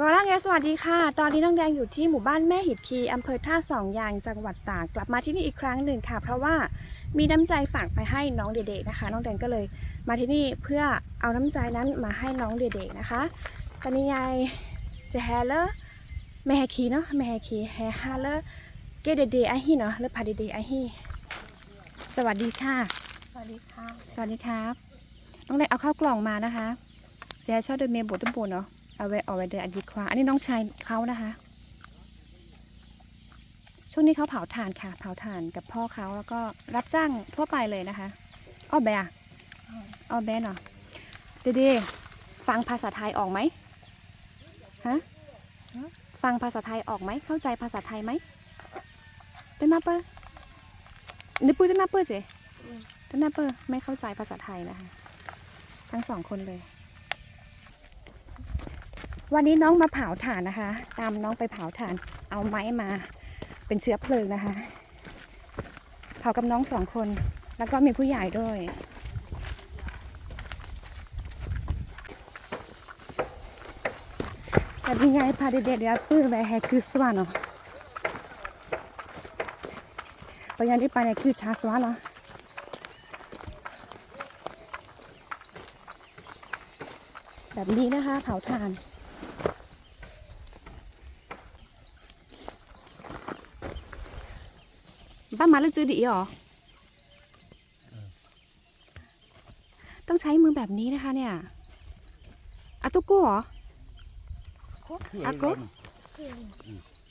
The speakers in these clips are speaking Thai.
วอล่าไงสวัสดีค่ะ ตอนนี้น้องแดงอยู่ที่หมู่บ้านแม่หิดคีอำเภอท่าสองยางจังหวัดตากกลับมาที่นี่อีกครั้งหนึ่งค่ะ เพราะว่ามีน้ำใจฝากไปให้น้องเด็กๆนะคะ น้องแดงก็เลยมาที่นี่เพื่อเอาน้ำใจนั้นมาให้น้องเด็กๆนะคะตอนนี้ยายจะแฮเลอร์แม่แฮคีเนาะแม่แฮคีแฮฮาเลอร์เกเดเดไอฮีเนาะหรือพาเดเดไอฮีสวัสดีค่ะ สวัสดีค่ะ สวัสดีครับน้องแดงเอาข้าวกล่องมานะคะเสียชอบเดินเมย์บดต้นปูนเนาะ เอาไว้เอาไว้เดินอันดีควาอันนี้น้องชายเขานะคะ ช่วงนี้เขาเผาถ่านค่ะ เผาถ่านกับพ่อเขาแล้วก็รับจ้างทั่วไปเลยนะคะอ้อแบะอ้อแบะเนาะเดเดฟังภาษาไทยออกไหมฮะฟังภาษาไทยออกไหม เข้าใจภาษาไทยไหมเต้นมาเปอร์นึกปุ้ยเต้นมาเปอร์สิเต้นมาเปอร์ไม่เข้าใจภาษาไทยนะคะ ทั้งสองคนเลย วันนี้น้องมาเผาถ่านนะคะ ตามน้องไปเผาถ่าน เอาไม้มาเป็นเชื้อเพลิงนะคะ เผากับน้องสองคน แล้วก็มีผู้ใหญ่ด้วยแต่พี่ไงพาเด็กๆเดี๋ยวปื้อไปแฮคือสวานเนาะไปยังที่ไปเนี่ยคือชาสวานเนาะแบบนี้นะคะเผาถ่าน บ้าน มาแล้วจือดีเหรอ ต้องใช้มือแบบนี้นะคะ เนี่ยอาตุโก้เหรออากุ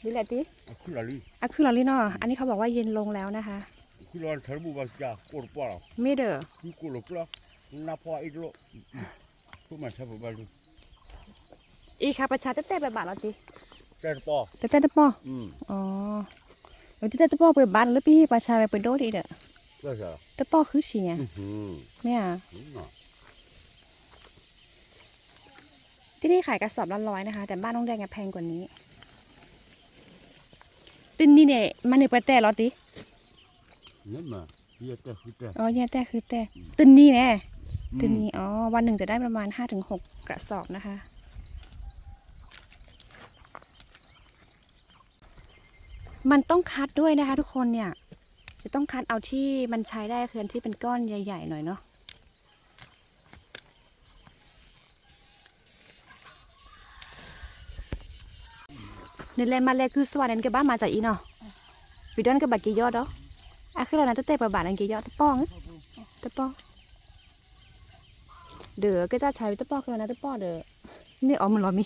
ดีแหละดิคุลาลีอะคือลอรีเนาะอันนี้เขาบอกว่าเย็นลงแล้วนะคะคุลาทาร์บูบาสกาโครปาราไม่เด้อคุโคโลปลานาพออิโลทุกมันทับบาลูอีค่ะประชาจะเตะไปบาทแล้วจิแต่ปอแต่เต้ตะป้ออืมอ๋อ เดี๋ยวที่เต้ตะป้อเปิดบ้านแล้วพี่ประชาไปเปิดโดดอีเด้อก็จะตะป้อคือเฉียอืมเนี่ยที่นี่ขายกระสอบละร้อยนะคะ แต่บ้านน้องแดงอะแพงกว่านี้ตินนี่เนี่ยมันในเปิดแต่เหรอติเนี่ยมาเยอะแต่คือแต่อ๋อแย่แต่คือแต่ตินนี่แน่ตินนี่อ๋อวันหนึ่งจะได้ประมาณห้าถึงหกกระสอบนะคะ มันต้องคัดด้วยนะคะ ทุกคนเนี่ย จะต้องคัดเอาที่มันใช้ได้คืออันที่เป็นก้อนใหญ่ ๆ หน่อยเนาะนี่แหละมาเลยคือสวัสดีกับบ้านมาจากอีเนาะวิดอนกับบักกี่ยอดเนาะอะคือเรานะจะเตะประบาทอันกี่ยอดตะป้องตะป้องเด้อก็จะใช้ตะป้องคือเรานะตะป้องเด้อนี่อ๋อมันรอมี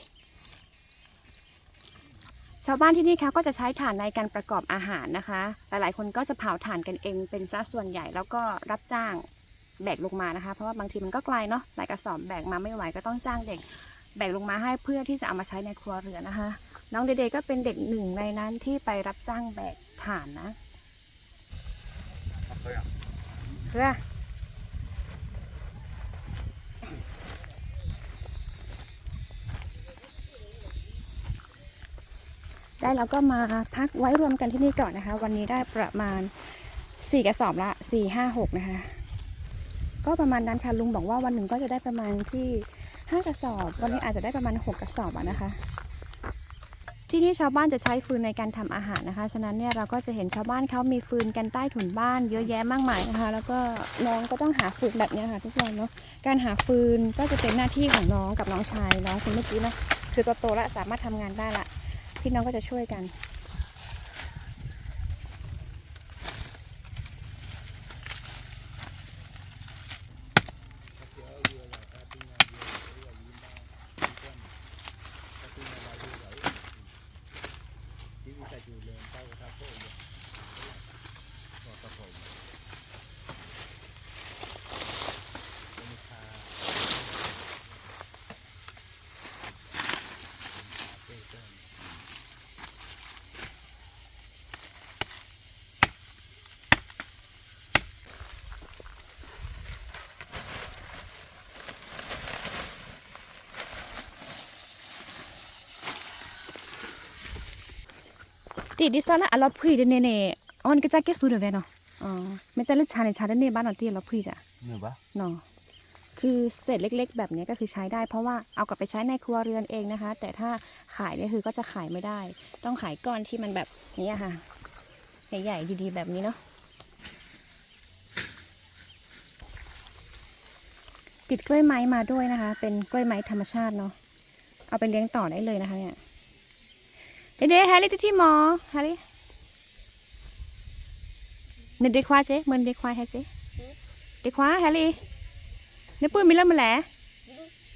ชาวบ้านที่นี่เขาก็จะใช้ถ่านในการประกอบอาหารนะคะ หลายๆ คนก็จะเผาถ่านกันเองเป็นซะส่วนใหญ่แล้วก็รับจ้างแบกลงมานะคะ เพราะว่าบางทีมันก็ไกลเนาะหลายกระสอบแบกมาไม่ไหวก็ต้องจ้างเด็กแบกลงมาให้เพื่อที่จะเอามาใช้ในครัวเรือนนะคะ น้องเดๆก็เป็นเด็กหนึ่งในนั้นที่ไปรับจ้างแบกถ่านนะเรือ ได้แล้วก็มาพักไว้รวมกันที่นี่ก่อนนะคะ วันนี้ได้ประมาณสี่กระสอบละสี่ห้าหกนะคะ ก็ประมาณนั้นค่ะลุงบอกว่าวันหนึ่งก็จะได้ประมาณที่ห้ากระสอบ วันนี้อาจจะได้ประมาณหกกระสอบอะนะคะ ที่นี่ชาวบ้านจะใช้ฟืนในการทำอาหารนะคะ ฉะนั้นเนี่ยเราก็จะเห็นชาวบ้านเขามีฟืนกันใต้ถุนบ้านเยอะแยะมากมายนะคะ แล้วก็น้องก็ต้องหาฟืนแบบนี้ค่ะทุกวันเนาะ การหาฟืนก็จะเป็นหน้าที่ของน้องกับน้องชายน้องคนเมื่อกี้เนาะ คือโตๆแล้วสามารถทำงานได้ละ พี่น้องก็จะช่วยกัน ติดิซาละอะลอพรีเดเนเนออนก็จะเกสูเดเวเนาะอ๋อไม่แต่ละชาในชาเดเนบ้านเนาะที่ลอพรีจ้ะเนี่ยปะเนาะคือเศษเล็ก ๆ แบบนี้ก็คือใช้ได้ เพราะว่าเอากลับไปใช้ในครัวเรือนเองนะคะ แต่ถ้าขายเนี่ยคือก็จะขายไม่ได้ ต้องขายก้อนที่มันแบบนี้ค่ะใหญ่ๆดีๆ แบบนี้เนาะติดกล้วยไม้มาด้วยนะคะ เป็นกล้วยไม้ธรรมชาติเนาะเอาไปเลี้ยงต่อได้เลยนะคะเนี่ย เด็กๆแฮร์รี่ที่หมอแฮร์รี่เด็กๆควาเจ๊เหมือนเด็กควายแฮร์รี่เด็กควาแฮร์รี่เนื้อปุ้ยมีเริ่มมาแหละ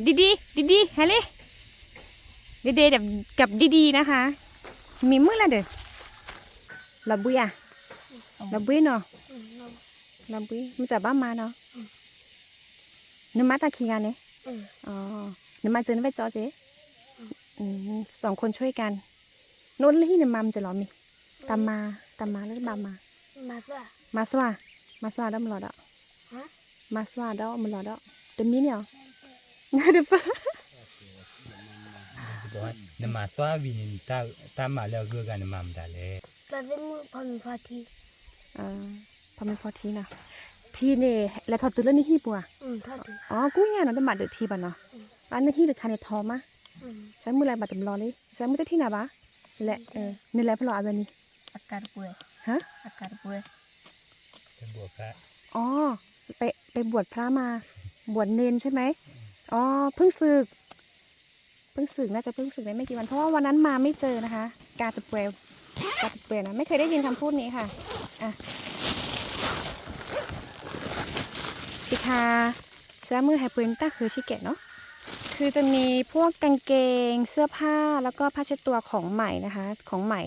ดีดีดีดีๆแฮร์รี่เด็กๆแบบกับดีๆนะคะมีมือละเด้อ Labuy à? Labuy no? Labuy. Mình chả bám mà nó. Nếu má ta khi gan ấy. Ờ. Nếu má chơi nó phải cho chế. Ừ. สองคนช่วยกันโน้นเลยที่เนี่ยมามจะหรอมีตามมาตามมาแล้วบามมามาสว่ามาสว่ามาสว่าได้มันหลอดอะฮะมาสว่าได้มันหลอดอะเดี๋ยวมีเนี่ยเดี๋ยวปะ Tuhan, nama tua bini ta ta ma le gu ga nama mda le. เราเป็นมือพอมีพอทีอ่าพอมันพอทีนะทีเนี่ยแล้วถอดตัวเรื่องนี้ที่ปัวอืมทอดถึงอ๋อกูเนี่ยนะจะมาเดือดทีบ้านเนาะอันนี้ที่เดือดทานในทอมะอืมใช้มืออะไรบัดตำรอเลยใช้มือที่ไหนบ้า แหละเออนี่แหละพลออะไรนี่อากาศป่วยฮะอากาศป่วย Te buat ka. อ๋อไปไปบวชพระมา บวชเนนใช่ไหมอ๋อเพิ่งศึกเพิ่งศึกน่าจะเพิ่งศึกได้ไม่กี่วันเพราะว่าวันนั้นมาไม่เจอนะคะ กาตะเปวกาตะเปวนะไม่เคยได้ยินคำพูดนี้ค่ะอะสิคาใช้มือไฮเปนต้าคือชิเกะเนาะ คือจะมีพวกกางเกงเสื้อผ้าแล้วก็ผ้าเช็ดตัวของใหม่นะคะ ของใหม่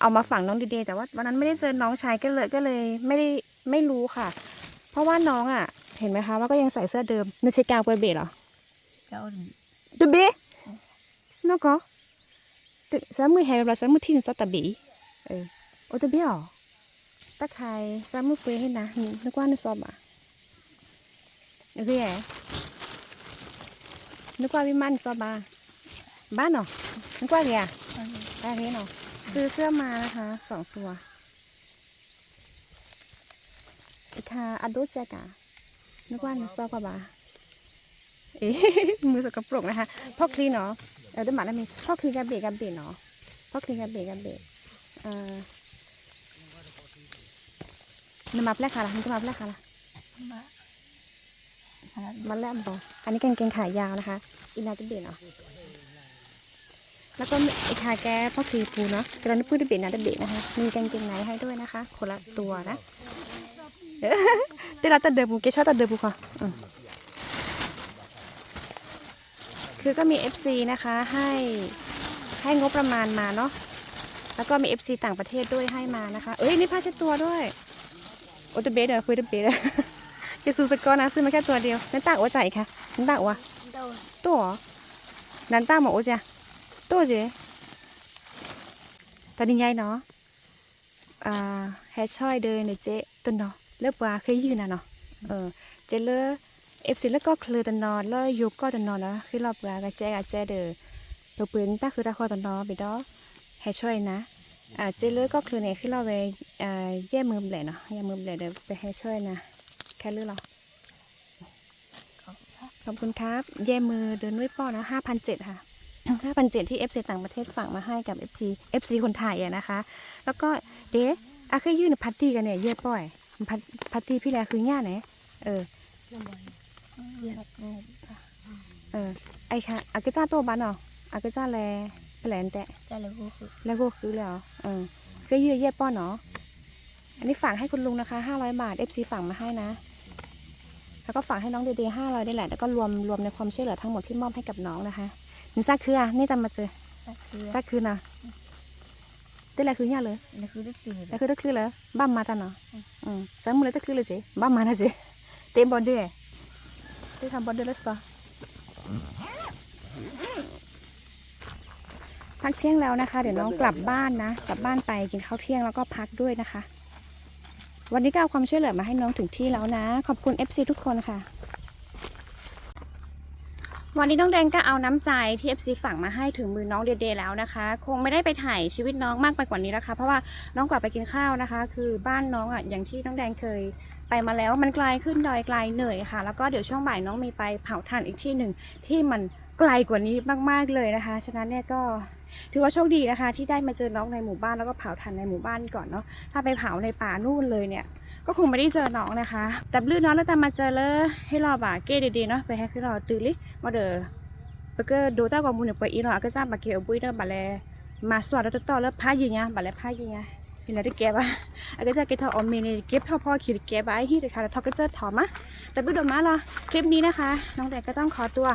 เอามาฝังน้องดีเดย์แต่ว่าวันนั้นไม่ได้เจอน้องชายก็เลยก็เลยไม่ได้ไม่รู้ค่ะ เพราะว่าน้องอะ เห็นไหมคะว่าก็ยังใส่เสื้อเดิมนึกใช่กาวเปเบเหรอเก้าดีเดเบนกก็ตึสามือแฮร์เราสามือที่หนึ่งสตาบีเออโอเดเบเหรอตะไคร้สามือเปให้นะนึกว่านึกซอบอะนึกว่าแย่ นึกว่าวิมันซอบบ้าบ้านเหรอนึกว่าไงอะได้นี้เนาะซื้อเสื้อมานะคะสองตัวอีกค่ะอัดดูแจกอะนึกว่าซอกว่าบาเอ๊ะมือสกปรกนะคะพ่อคลีนเนาะเออเดินมาแล้วมีพ่อคลีนกับเบะกับเบะเนาะพ่อคลีนกับเบะกับเบะเอ่อน้ำมาแปลกค่ะละน้ำมาแปลกค่ะละ มาขนาดมาแลมบออันนี้กางเกงขายาวนะคะ อินาติเบะเนาะแล้วก็ไอ้คาแกพ่อคลีปูเนาะกระนั้นพูดเบะนาติเบะนะคะ มีกางเกงในให้ด้วยนะคะ คนละตัวนะแต่เราตัดเดิมผมเกชอบตัดเดิมปุ๊ค่ะอืมคือก็มี FC นะคะให้ให้งบประมาณมาเนาะแล้วก็มี FC ต่างประเทศด้วยให้มานะคะ เอ้ยนี่ผ้าเช็ดตัวด้วย โอเตเบสเดี๋ยวคุยเตเบส จะซื้อสกอร์นะซื้อมาแค่ตัวเดียวนั่นตาอัวใจค่ะนั่นตาอัวโดนตัวเหรอนั่นตาหมออัวจ้ะตัวเจ๊ตอนนี้ยายเนาะอ่าแฮชช่อยเดินเนี่ยเจ๊ตันเนาะเลิกว่าเคยยืนนะเนาะเออเจเลอเอฟซีแล้วก็เคลือตันนอนแล้วยุกก็ตันนอนนะคือรอบว่ากับแจ๊กับแจ๊เด้อตัวปืนตาคือตาคอตันนอนไปดอแฮชช่อยนะอ่าเจเลอก็เคลือเนี่ยคือเราไปอ่าแย่มือแหล่เนาะแย่มือแหล่เดี๋ยวไปแฮชช่อยนะ แค่เลือหรอขอบคุณครับแย่มือเดินด้วยป้อนะห้าพันเจ็ดค่ะห้าพันเจ็ดที่เอฟซีต่างประเทศฝากมาให้กับเอฟซีเอฟซีคนไทยอะนะคะ แล้วก็เดะอาเคยยื่นพัตตี้กันเนี่ยเย่ป้อยพัตพัตตี้พี่แลคือง่าไหนเออเรียกงงเออไอค่ะอากจ้าตัวบ้านเนาะอากจ้าแลแปลนแตะจะเลกคือแล้วก็คือแล้วเออเคยยืนเย่ป้อเนาะอันนี้ฝากให้คุณลุงนะคะห้าร้อยบาทเอฟซีฝากมาให้นะ แล้วก็ฝากให้น้องเดเดห้าร้อยได้แหละ แล้วก็รวมรวมในความช่วยเหลือทั้งหมดที่มอบให้กับน้องนะคะนี่ซากคืออะนี่จำมาเจอสักคือซากคือนะได้แหละคือเนี่ยเลยนี่คือได้คือแล้วคือตะคือเลยบ้ามมาตาเนาะอืมสามมือเลยตะคือเลยสิบ้ามมานะสิเต็มบอลเด้ได้ทำบอลเด้แล้วสะพักเที่ยงแล้วนะคะ เดี๋ยวน้องกลับบ้านนะ กลับบ้านไปกินข้าวเที่ยงแล้วก็พักด้วยนะคะ วันนี้ก็เอาความช่วยเหลือมาให้น้องถึงที่แล้วนะ ขอบคุณ FC ทุกคนค่ะ วันนี้น้องแดงก็เอาน้ำใจที่ FC ฝั่งมาให้ถึงมือน้องเดเดแล้วนะคะ คงไม่ได้ไปถ่ายชีวิตน้องมากไปกว่านี้แล้วค่ะ เพราะว่าน้องกลับไปกินข้าวนะคะ คือบ้านน้องอะอย่างที่น้องแดงเคยไปมาแล้วมันไกลขึ้นดอยไกลเหนื่อยค่ะ แล้วก็เดี๋ยวช่วงบ่ายน้องมีไปเผาถ่านอีกที่หนึ่งที่มันไกลกว่านี้มากๆเลยนะคะ ฉะนั้นเนี่ยก็ ถือว่าโชคดีนะคะ ที่ได้มาเจอน้องในหมู่บ้านแล้วก็เผาถ่านในหมู่บ้านก่อนเนาะถ้าไปเผาในป่านู่นเลยเนี่ย ก็คงไม่ได้เจอน้องนะคะแต่ลื่นน้องแล้วแต่มาเจอเลยให้รอบ่าเก้ดีๆเนาะไปให้พี่รอตื่นลิมาเด้อปก็ดูต้ากว่ามูนไปอีรอก็จ้าบาเกอบุ้ยเด้อบาแลมาสวดแล้วต่อแล้วพายิงอะบาแลพายิงอะเห็นแล้วได้แก็บอะอาก็จะเก็บทออมเมนเก็บทอพ่อขีดเก็บไว้ที่เด็กค่ะแล้วทอก็จะถอมะแต่บุดมาละคลิปนี้นะคะ น้องแดงก็ต้องขอตัว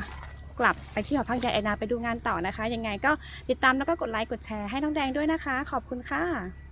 กลับไปที่หอพักยายแอนนาไปดูงานต่อนะคะ ยังไงก็ติดตามแล้วก็กดไลค์กดแชร์ให้น้องแดงด้วยนะคะ ขอบคุณค่ะ